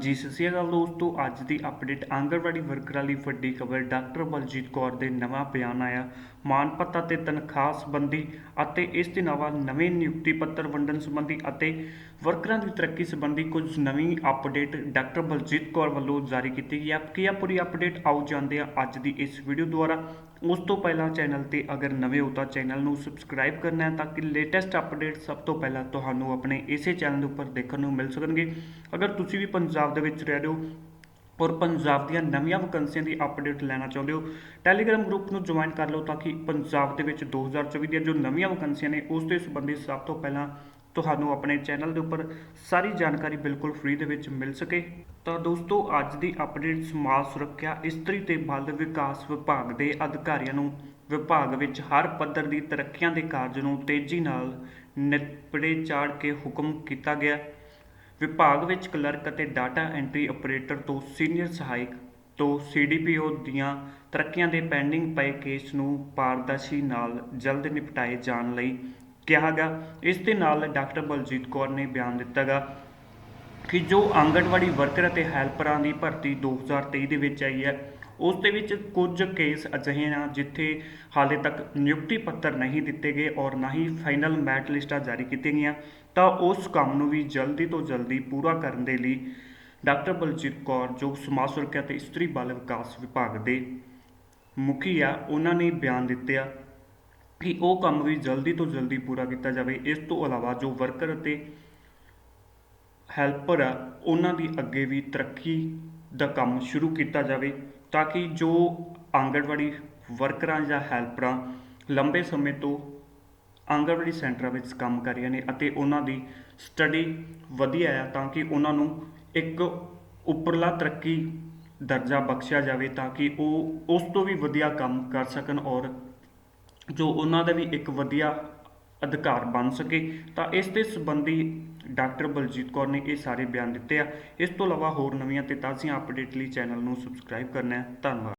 ਜੀ ਸਤਿ ਸ਼੍ਰੀ ਅਕਾਲ ਦੋਸਤੋ। ਅੱਜ ਦੀ ਅਪਡੇਟ ਆਂਗਣਵਾੜੀ ਵਰਕਰਾਂ ਲਈ ਵੱਡੀ ਖਬਰ। ਡਾਕਟਰ ਬਲਜੀਤ ਕੌਰ ਦੇ ਨਵਾਂ ਬਿਆਨ ਆਇਆ। ਮਾਨ ਭੱਤਾ ਤੇ ਤਨਖਾਹ ਸੰਬੰਧੀ ਅਤੇ ਇਸ ਦੇ ਇਲਾਵਾ ਨਵੇਂ ਨਿਯੁਕਤੀ ਪੱਤਰ ਵੰਡਣ ਸੰਬੰਧੀ ਅਤੇ ਵਰਕਰਾਂ ਦੀ ਤਰੱਕੀ ਸੰਬੰਧੀ ਕੁਝ ਨਵੀਂ ਅਪਡੇਟ ਡਾਕਟਰ ਬਲਜੀਤ ਕੌਰ ਵੱਲੋਂ ਜਾਰੀ ਕੀਤੀ ਗਈ ਹੈ। ਕੀ ਆ ਪੂਰੀ ਅਪਡੇਟ ਆਓ ਜਾਂਦੇ ਹਾਂ ਅੱਜ ਦੀ ਇਸ ਵੀਡੀਓ ਦੁਆਰਾ। ਉਸ ਤੋਂ ਪਹਿਲਾਂ ਚੈਨਲ ਤੇ ਅਗਰ ਨਵੇਂ ਹੋ ਤਾਂ ਚੈਨਲ ਨੂੰ ਸਬਸਕ੍ਰਾਈਬ ਕਰਨਾ ਹੈ ਤਾਂ ਕਿ ਲੇਟੈਸਟ ਅਪਡੇਟ ਸਭ ਤੋਂ ਪਹਿਲਾਂ ਤੁਹਾਨੂੰ ਆਪਣੇ ਇਸੇ ਚੈਨਲ ਦੇ ਉੱਪਰ ਦੇਖਣ ਨੂੰ ਮਿਲ ਸਕਣਗੇ। ਅਗਰ ਤੁਸੀਂ ਵੀ ਪੰਜਾਬ ਦੇ ਵਿੱਚ ਰਹਿ ਰਹੇ ਹੋ ਔਰ ਪੰਜਾਬ ਦੀਆਂ ਨਵੀਆਂ ਵੈਕੰਸੀਆਂ ਦੀ ਅਪਡੇਟ ਲੈਣਾ ਚਾਹੁੰਦੇ ਹੋ ਟੈਲੀਗ੍ਰਾਮ ਗਰੁੱਪ ਨੂੰ ਜੁਆਇਨ ਕਰ ਲਓ ਤਾਂ ਕਿ ਪੰਜਾਬ ਦੇ ਵਿੱਚ 2024 ਦੀਆਂ ਜੋ ਨਵੀਆਂ ਵੈਕੰਸੀਆਂ ਨੇ, ਉਸ ਦੇ ਸੰਬੰਧੀ ਸਭ ਤੋਂ ਪਹਿਲਾਂ ਤੁਹਾਨੂੰ ਆਪਣੇ ਚੈਨਲ ਦੇ ਉੱਪਰ ਸਾਰੀ ਜਾਣਕਾਰੀ ਬਿਲਕੁਲ ਫ੍ਰੀ ਦੇ ਵਿੱਚ ਮਿਲ ਸਕੇ। ਤਾਂ ਦੋਸਤੋ, ਅੱਜ ਦੀ ਅਪਡੇਟ ਸਮਾਜ ਸੁਰੱਖਿਆ ਇਸਤਰੀ ਤੇ ਬਾਲ ਵਿਕਾਸ ਵਿਭਾਗ ਦੇ ਅਧਿਕਾਰੀਆਂ ਨੂੰ। ਵਿਭਾਗ ਵਿੱਚ ਹਰ ਪੱਧਰ ਦੀ ਤਰੱਕੀਆਂ ਦੇ ਕਾਰਜ ਨੂੰ ਤੇਜ਼ੀ ਨਾਲ ਨਿਪੜੇ ਚਾੜ ਕੇ ਹੁਕਮ ਕੀਤਾ ਗਿਆ। ਵਿਭਾਗ ਵਿੱਚ ਕਲਰਕ ਅਤੇ ਡਾਟਾ ਐਂਟਰੀ ਆਪਰੇਟਰ ਤੋਂ ਸੀਨੀਅਰ ਸਹਾਇਕ ਤੋਂ ਸੀਡੀਪੀਓ ਦੀਆਂ ਤਰੱਕੀਆਂ ਦੇ ਪੈਂਡਿੰਗ ਪਏ ਕੇਸ ਨੂੰ ਪਾਰਦਰਸ਼ੀ ਨਾਲ ਜਲਦ ਨਿਪਟਾਏ ਜਾਣ ਲਈ ਕਿਹਾ ਗਾ ਇਸ ਦੇ ਨਾਲ ਡਾਕਟਰ ਬਲਜੀਤ ਕੌਰ ਨੇ ਬਿਆਨ ਦਿੱਤਾ ਗਾ ਕਿ ਜੋ ਆਂਗਣਵਾੜੀ ਵਰਕਰ ਅਤੇ ਹੈਲਪਰਾਂ ਦੀ ਭਰਤੀ 2023 ਦੇ ਵਿੱਚ ਆਈ ਹੈ, ਉਸ ਦੇ ਵਿੱਚ ਕੁਝ ਕੇਸ ਅਜਿਹੇ ਹਨ ਜਿੱਥੇ ਹਾਲੇ ਤੱਕ ਨਿਯੁਕਤੀ ਪੱਤਰ ਨਹੀਂ ਦਿੱਤੇ ਗਏ ਔਰ ਨਾ ਹੀ ਫਾਈਨਲ ਮੈਟ ਲਿਸਟਾਂ ਜਾਰੀ ਕੀਤੀਆਂ ਗਈਆਂ। ਤਾਂ ਉਸ ਕੰਮ ਨੂੰ ਵੀ ਜਲਦੀ ਤੋਂ ਜਲਦੀ ਪੂਰਾ ਕਰਨ ਦੇ ਲਈ ਡਾਕਟਰ ਬਲਜੀਤ ਕੌਰ, ਜੋ ਸਮਾਜ ਸੁਰੱਖਿਆ ਤੇ ਇਸਤਰੀ ਬਾਲ ਵਿਕਾਸ ਵਿਭਾਗ ਦੇ ਮੁਖੀ ਆ, ਉਹਨਾਂ ਨੇ ਬਿਆਨ ਦਿੱਤੇ ਆ। ਕਿ ਉਹ ਕੰਮ ਵੀ ਜਲਦੀ ਤੋਂ ਜਲਦੀ ਪੂਰਾ ਕੀਤਾ ਜਾਵੇ। ਇਸ ਤੋਂ ਇਲਾਵਾ ਜੋ ਵਰਕਰ ਅਤੇ ਹੈਲਪਰ ਆ, ਉਹਨਾਂ ਦੀ ਅੱਗੇ ਵੀ ਤਰੱਕੀ ਦਾ ਕੰਮ ਸ਼ੁਰੂ ਕੀਤਾ ਜਾਵੇ ਤਾਂ ਕਿ ਜੋ ਆਂਗਣਵਾੜੀ ਵਰਕਰਾਂ ਜਾਂ ਹੈਲਪਰਾਂ ਲੰਬੇ ਸਮੇਂ ਤੋਂ ਆਂਗਣਵਾੜੀ ਸੈਂਟਰਾਂ ਵਿੱਚ ਕੰਮ ਕਰ ਰਹੀਆਂ ਨੇ ਅਤੇ ਉਹਨਾਂ ਦੀ ਸਟੱਡੀ ਵਧੀਆ ਆ ਤਾਂ ਕਿ ਉਹਨਾਂ ਨੂੰ ਇੱਕ ਉੱਪਰਲਾ ਤਰੱਕੀ ਦਰਜਾ ਬਖਸ਼ਿਆ ਜਾਵੇ ਤਾਂ ਕਿ ਉਹ ਉਸ ਤੋਂ ਵੀ ਵਧੀਆ ਕੰਮ ਕਰ ਸਕਣ ਔਰ ਜੋ ਉਹਨਾਂ ਦਾ ਵੀ ਇੱਕ ਵਧੀਆ ਅਧਿਕਾਰ ਬਣ ਸਕੇ, ਤਾਂ ਇਸ ਦੇ ਸੰਬੰਧੀ ਡਾਕਟਰ ਬਲਜੀਤ ਕੌਰ ਨੇ ਇਹ ਸਾਰੇ ਬਿਆਨ ਦਿੱਤੇ ਆ। ਇਸ ਤੋਂ ਇਲਾਵਾ ਹੋਰ ਨਵੀਆਂ ਤੇ ਤਾਜ਼ੀਆਂ ਅਪਡੇਟ ਲਈ ਚੈਨਲ ਨੂੰ ਸਬਸਕ੍ਰਾਈਬ ਕਰਨਾ ਹੈ। ਧੰਨਵਾਦ।